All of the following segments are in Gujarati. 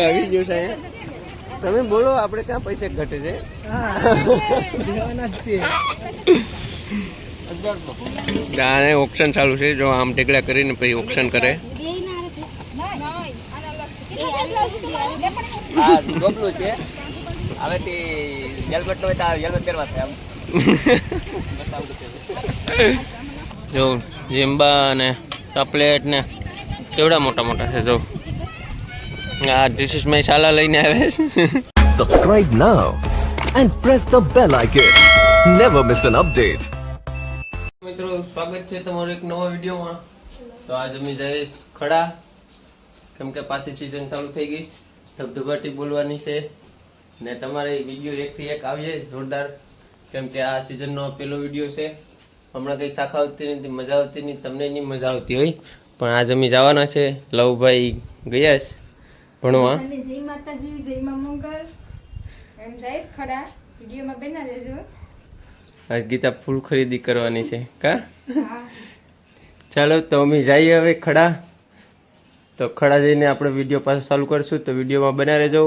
આવી ગયું છે. તમે બોલો આપણે ક્યાં પૈસા ઘટે છે? જાણે ઓપ્શન ચાલુ છે. જો આમ ટેકડા કરીને પછી ઓપ્શન કરે. ગોપલું છે. હવે તે હેલ્મેટ હોય તો હેલ્મેટ પહેરવા થાય આમ. જો જીમ્બા અને તપલેટ ને કેવડા મોટા મોટા છે જો. આ ધીસ ઇઝ માય શાલા લઈને આવે છે. Now and press the bell icon never miss an update મિત્રો સ્વાગત છે તમારો એક નવા વિડીયોમાં. તો આજ અમે જઈશ ખડા. કેમ કે પાછી સિઝન ચાલુ થઈ ગઈ ધબધબાટી બોલવાની છે. ને તમારે વીડિયો એકથી એક આવીએ જોરદાર. કેમ કે આ સિઝનનો પહેલો વીડિયો છે. હમણાં કંઈ શાખા આવતી નથી મજા આવતી નહીં તમને નહીં મજા આવતી હોય. પણ આજ અમે જવાના છે. લવભાઈ ગયા છે ભણવા જય માતાજી જય મા મંગલ. એમ જઈશ ખડા વિડીયોમાં બેના રહેજો. આજ ગીતા ફૂલ ખરીદી કરવાની છે કા? ચાલો તો અમે જઈએ હવે ખડા. તો ખડા જઈને આપણે વીડિયો પાછો ચાલુ કરશું. તો વિડીયોમાં બના રહેજો.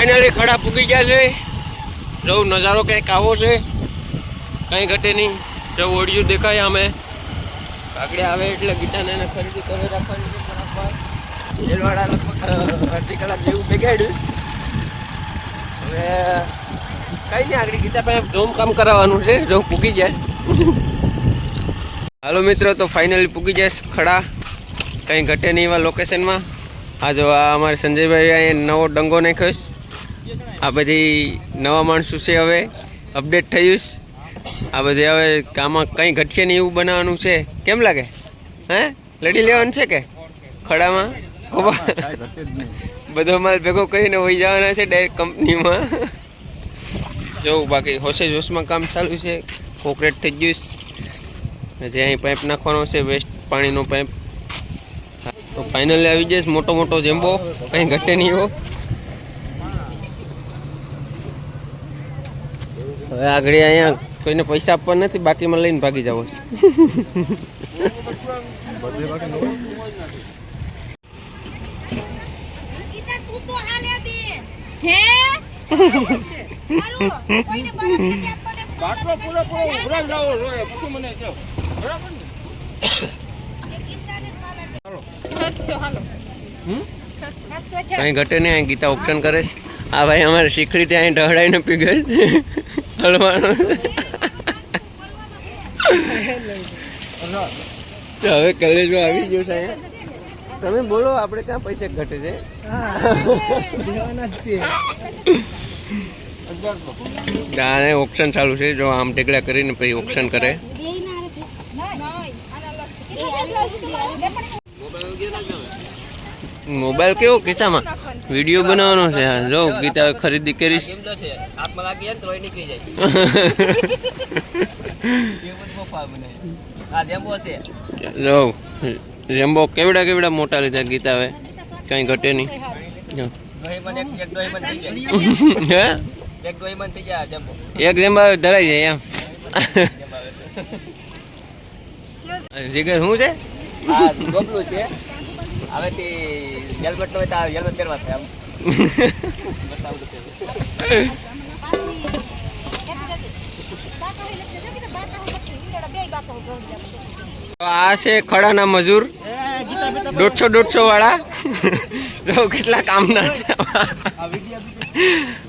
ફાઇનલી ખડા પૂકી ગયા છે. જો નજારો કંઈક આવો છે. કંઈ ઘટે નહીં. જો ઓડિયું દેખાય અમે આગળ આવે એટલે ગીટાને એને ખરીદી કરી રાખવાની છે બરાબર જેલવાડા લગભગ અડધી કલાક જેવું બેગાડ્યું હવે કઈ નહીં, આગળ ગીતા પાસે જોમ કામ કરાવવાનું છે. જો પૂકી જાય. હાલો મિત્રો, તો ફાઇનલી પૂકી જાય ખડા. કંઈ ઘટે નહીં એવા લોકેશનમાં આ જો આ અમારે સંજયભાઈ અહીંયા નવો ડંગો નાખ્યો છે. આ બધી નવા માણસો છે હવે. અપડેટ થયું આ બધી હવે આમાં કંઈ ઘટશે નહીં એવું બનાવવાનું છે. કેમ લાગે? હે? લડી લેવાનું છે કે? ખડામાં? બધો માલ ભેગો કરીને વહી જવાના છે ડાયરેક્ટ કંપનીમાં જોઉં બાકી હોશે જોશમાં કામ ચાલુ છે. કોકરેટ થઈ ગયું છે. જે અહીં પાઇપ નાખવાનો છે વેસ્ટ પાણીનો પાઇપ તો ફાઇનલી આવી જઈશ. મોટો મોટો જેમ્બો. કંઈ ઘટે નહીં એવો હવે આગળ અહીંયા કોઈને પૈસા આપવા નથી બાકીમાં લઈને ભાગી જાવ કઈ હાલો કોઈને બરફ નથી આપવાનો. પૂરો પૂરો ઉડાવ જાવો રોય પછી મને કહો બરાબર ને? હાલો. કંઈ ઘટે નહીં અહીં ગીતા ઓપ્શન કરે છે. આ ભાઈ અમારે શીખડી ત્યાં ઢહડાઈને પી ગઈ હલવાનું તો હવે કલેજો આવી ગયો છે તમે બોલો આપણે ક્યાં પૈસા ઘટે છે? જાણે ઓપ્શન ચાલુ છે જો આમ ટેકડા કરીને પછી ઓપ્શન કરે. મોબાઈલ કેવો? ખિસ્સામાં? વીડિયો બનાવવાનો છે. હા જો ગીતા ખરીદી કરીશ. જો રેમ્બો કેવડા કેવડા મોટા લીધા ગીતા હવે. કઈ ઘટે નહીં. જો. એક રેમ્બા. ધરાઈ જાય એમ. જીગર શું છે. હવે તે હેલ્મેટ નો હોય તો હેલ્મેટ પહેરવા થાય આમ. આ છે ખડાના મજૂર. દોઢસો દોઢસો વાળા. જો કેટલા કામના છે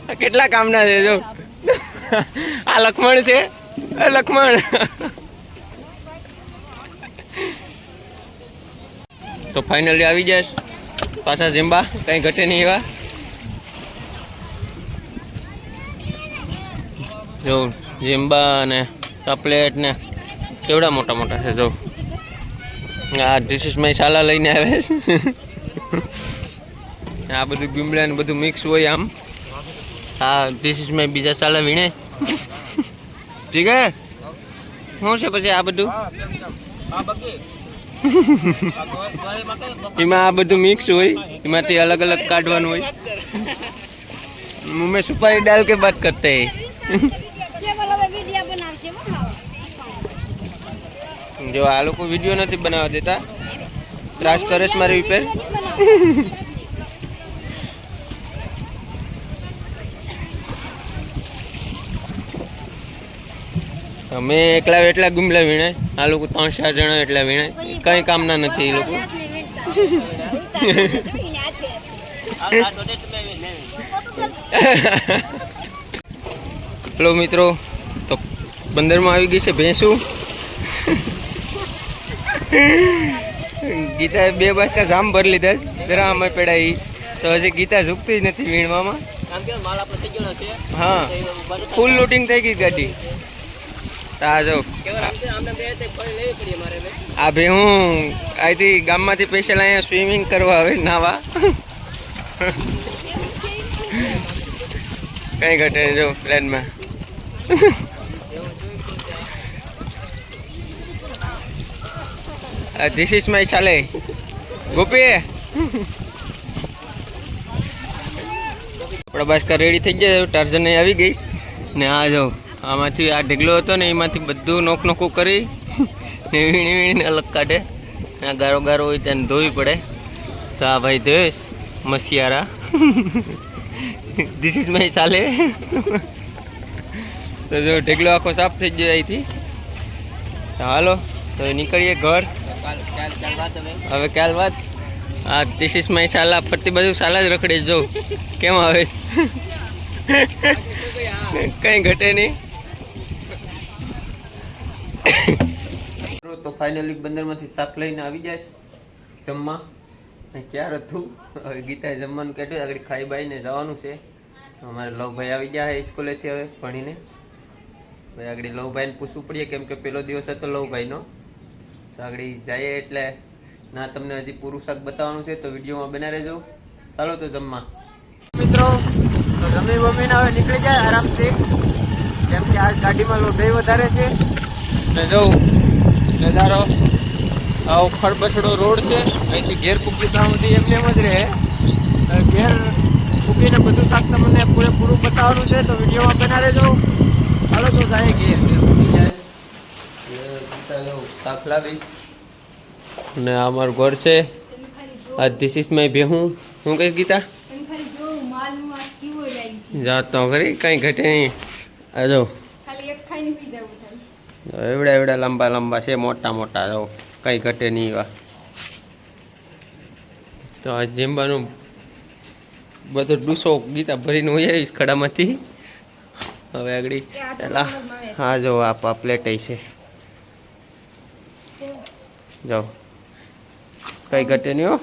આ કેટલા કામના છે જો. આ લખમણ છે? એ તો ફાઇનલી આવી જાય પાછા ઝીંબા, કંઈ ઘટે નહીં એવા. જો, ઝીંબા અને તપલેટ ને કેવડા મોટા મોટા છે, જો. આ ધીસ સાલા લઈને આવે આ બધું ગીમડા ને બધું મિક્સ હોય આમ. હા ધીસ ઇઝ બીજા શાલા વીણે. ઠીક હે? શું છે પછી આ બધું? એમાં આ બધું મિક્સ હોય, એમાંથી અલગ અલગ કાઢવાનું હોય. મમ્મી સુપારી ડાલ કે બાદ કરતા. જો આ લોકો વીડિયો નથી બનાવવા દેતા. ત્રાસ કરે છે મારી રિપેર અમે એકલા એટલા ગુમલા વીણાય આ લોકો ત્રણ ચાર જણા એટલા વીણાય કઈ કામના નથી એ લોકો. હેલો મિત્રો તો બંદરમાં આવી ગઈ છે ભેંસું. ગીતા બે બાસકા જામ ભરી લીધા. જરા અમે પેડાઈ તો હજી ગીતા ઝૂકતી જ નથી વીણવામાં. હા. ફૂલ લૂટિંગ થઈ ગઈ ગાડી. તો આ જો. કેવા આમ તો- આમને બે તે ફરી લેવી પડી અમારે હવે. આ ભે હું અહીંથી ગામમાંથી પૈસા અહીંયા સ્વિમિંગ કરવા આવે નાવા. કઈ ઘટે જો પ્લેનમાં. ધીસ ઇઝ માય ચાલે ગોપી. આપણા બાસ્કા રેડી થઈ ગયા ટાર્ઝન આવી ગઈ ને આ જો આમાંથી આ ઢગલો હતો ને એમાંથી બધું નોક નોકું કરી ને વીણી વીણીને અલગ કાઢે. આ ગારો ગારો હોય તેને ધોવી પડે. તો આ ભાઈ ધોઈશ મસિયારા. ધીસ ઇઝ માય ચાલે તો જો ઢગલો આખો સાફ થઈ ગયો અહીંથી. હાલો તો નીકળીએ ઘર. કાલ કાલ કાલ વાત. હવે ક્યાલ વાત આ ધીસ ઇઝ માય સાલા. ફરતી બાજુ સાલા જ રખડે જો. કેમ આવે? કઈ ઘટે નહીં. તો ફાઇનલી બંદરમાંથી શાક લઈને આવી જાય જમવા. ક્યારે હતું હવે ગીતાએ જમવાનું કહેતું આગળ ખાઈ બાઈને જવાનું છે. અમારે લવભાઈ આવી ગયા છે સ્કૂલેથી હવે ભણીને. ભાઈ આગળ લવભાઈને પૂછવું પડીએ કેમ કે પહેલો દિવસ હતો લવભાઈનો. તો આગળ જઈએ એટલે ના, તમને હજી પૂરું શાક બતાવવાનું છે તો વિડીયોમાં બના રહેજો. ચાલો તો જમવા. મિત્રો, તો જમી બમીને હવે નીકળી જાય આરામથી. કેમ કે આજ ગાડીમાં લોઢાઈ વધારે છે. ને જવું નજારો. આવો ખડબસડો રોડ છે. અહીંથી ઘેર પૂગ્યું ત્યાં સુધી એમને એમ જ રહે. ઘેર પૂગીને બધું શાક તમને પૂરેપૂરું બતાવવાનું છે તો વિડીયોમાં બના રહેજો. ચાલો તો જાય ઘેર. ઘેર શાક લાવીશ ને આ અમારું ઘર છે. આ ધીસ ઇઝ માય ભેહું હું કહીશ ગીતા? જાત તો ખરી કંઈ ઘટે નહીં. આ જો ખાલી એક ખાઈને પી જવું થાય એવડા એવડા લાંબા લાંબા છે, મોટા મોટા, જો કંઈ ઘટે નહીં એવા. તો આ જેમ્બાનું બધો ડૂસો ગીતા ભરીને હોય આવીશ ખડામાંથી. હવે આગળ હા, જો, આ પ્લેટ છે. જાઓ કંઈ ઘટે નહીં હો.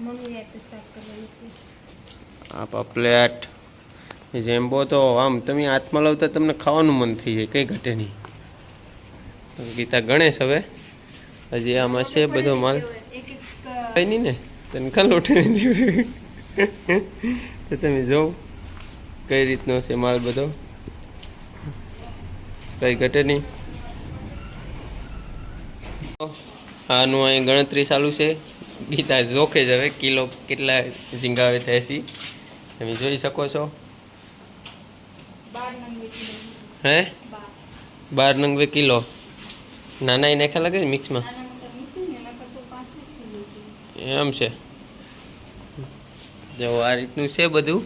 મમ્મી એ તો સાફ કરવાની છે આ પ્લેટ જેમ્બો તો આમ તમે હાથમાં લાવતા તમને ખાવાનું મન થઈ જાય, કંઈ ઘટે નહીં. ગીતા ગણેશ હવે. હજી આમાં છે બધો માલ. કઈ નહીં ને તને કાં લોટે નહીં તો તમે જોવો કઈ રીતનો છે માલ બધો. કઈ ઘટે નહીં. આનું અહીં ગણતરી ચાલુ છે. ગીતા જોખે જ હવે કિલો કેટલા ઝીંગાવે થાય છે. તમે જોઈ શકો છો. હે? બાર. બાર નંગ કિલો. નાના એ નાખ્યા લાગે મિક્સમાં? એમ છે. જો આ રીતનું છે બધું.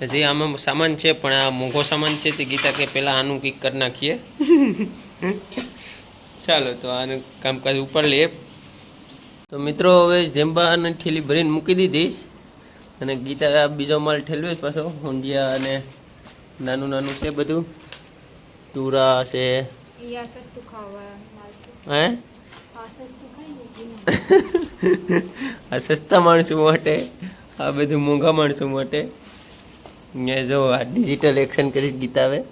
હજી આમાં સામાન છે પણ આ મોંઘો સામાન છે તે ગીતા કે પહેલાં આનું કંઈક કરી નાખીએ. ચાલો તો આનું કામકાજ ઉપર લઈએ. તો મિત્રો હવે જેમ્બા અને ઠેલી ભરીને મૂકી દીધીશ અને ગીતા આ બીજો માલ ઠેલવે પાછો. ઊંડિયા અને નાનું નાનું છે બધું. તુરા છે હે? આ સસ્તું ને માણસો માટે આ બધું મોંઘા માણસો માટે. અહીંયા જો આ ડિજિટલ એક્શન કરી ગીતા આવે.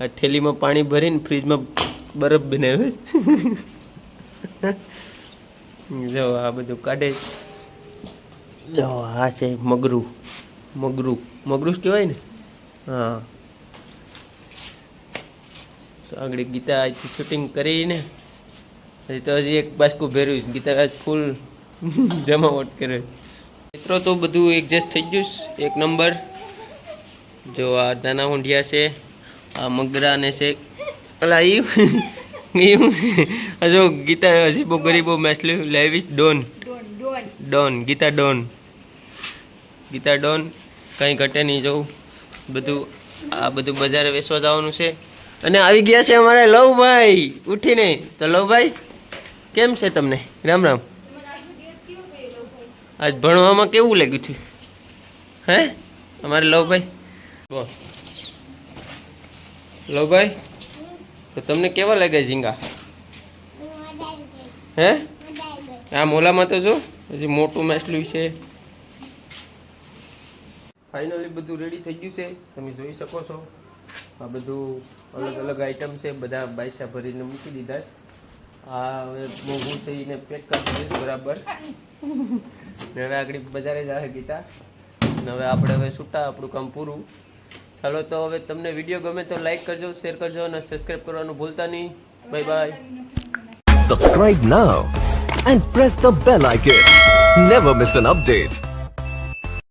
આ થેલીમાં પાણી ભરીને ફ્રીજમાં બરફ બનાવે. જો આ બધું કાઢે. જો આ છે મગરું. મગરું. મગરું જ કહેવાય ને? હા. તો આગળ ગીતા અહીંથી શૂટિંગ કરીને હજી તો હજી એક બાસ્કું ભેર્યું છે. ગીતા આજ ફૂલ જમાવટ કર્યો મિત્રો તો બધું એડજસ્ટ થઈ ગયું છે. એક નંબર જો આ નાના ઊંઢિયા છે આ મગરા ને છે. અલા ઈ હજુ આ ગીતા હજી બહુ ગરીબો મેસલી lavish don. Don Geeta don. Geeta don. કંઈ ઘટે નહીં જવું બધું આ બધું બજારે વેચવા જવાનું છે. અને આવી ગયા છે અમારા લવભાઈ. ઉઠીને. તો લવભાઈ, કેમ છે તમને? રામ રામ. આજ ભણવામાં કેવું લાગ્યું છે હે? અમારે લવભાઈ? લવભાઈ, તો તમને કેવા લાગે ઝીંગા? હે? આ મોલામાં તો જો, હજી મોટું મેસલું છે. ફાઇનલી બધું રેડી થઈ ગયું છે. તમે જોઈ શકો છો. આ બધું અલગ અલગ આઈટમ છે, બધા બાયસા ભરીને મૂકી દીધા આ હવે મોંઘું થઈને પેક કરી દઈશ બરાબર. ને આગળ બજારે જ આવે ગીતા. હવે આપણે હવે છૂટા આપણું કામ પૂરું. ચાલો તો હવે તમને વીડિયો ગમે તો લાઈક કરજો શેર કરજો અને સબસ્ક્રાઈબ કરવાનું ભૂલતા નહીં. Bye bye subscribe now and press the bell icon never miss an update.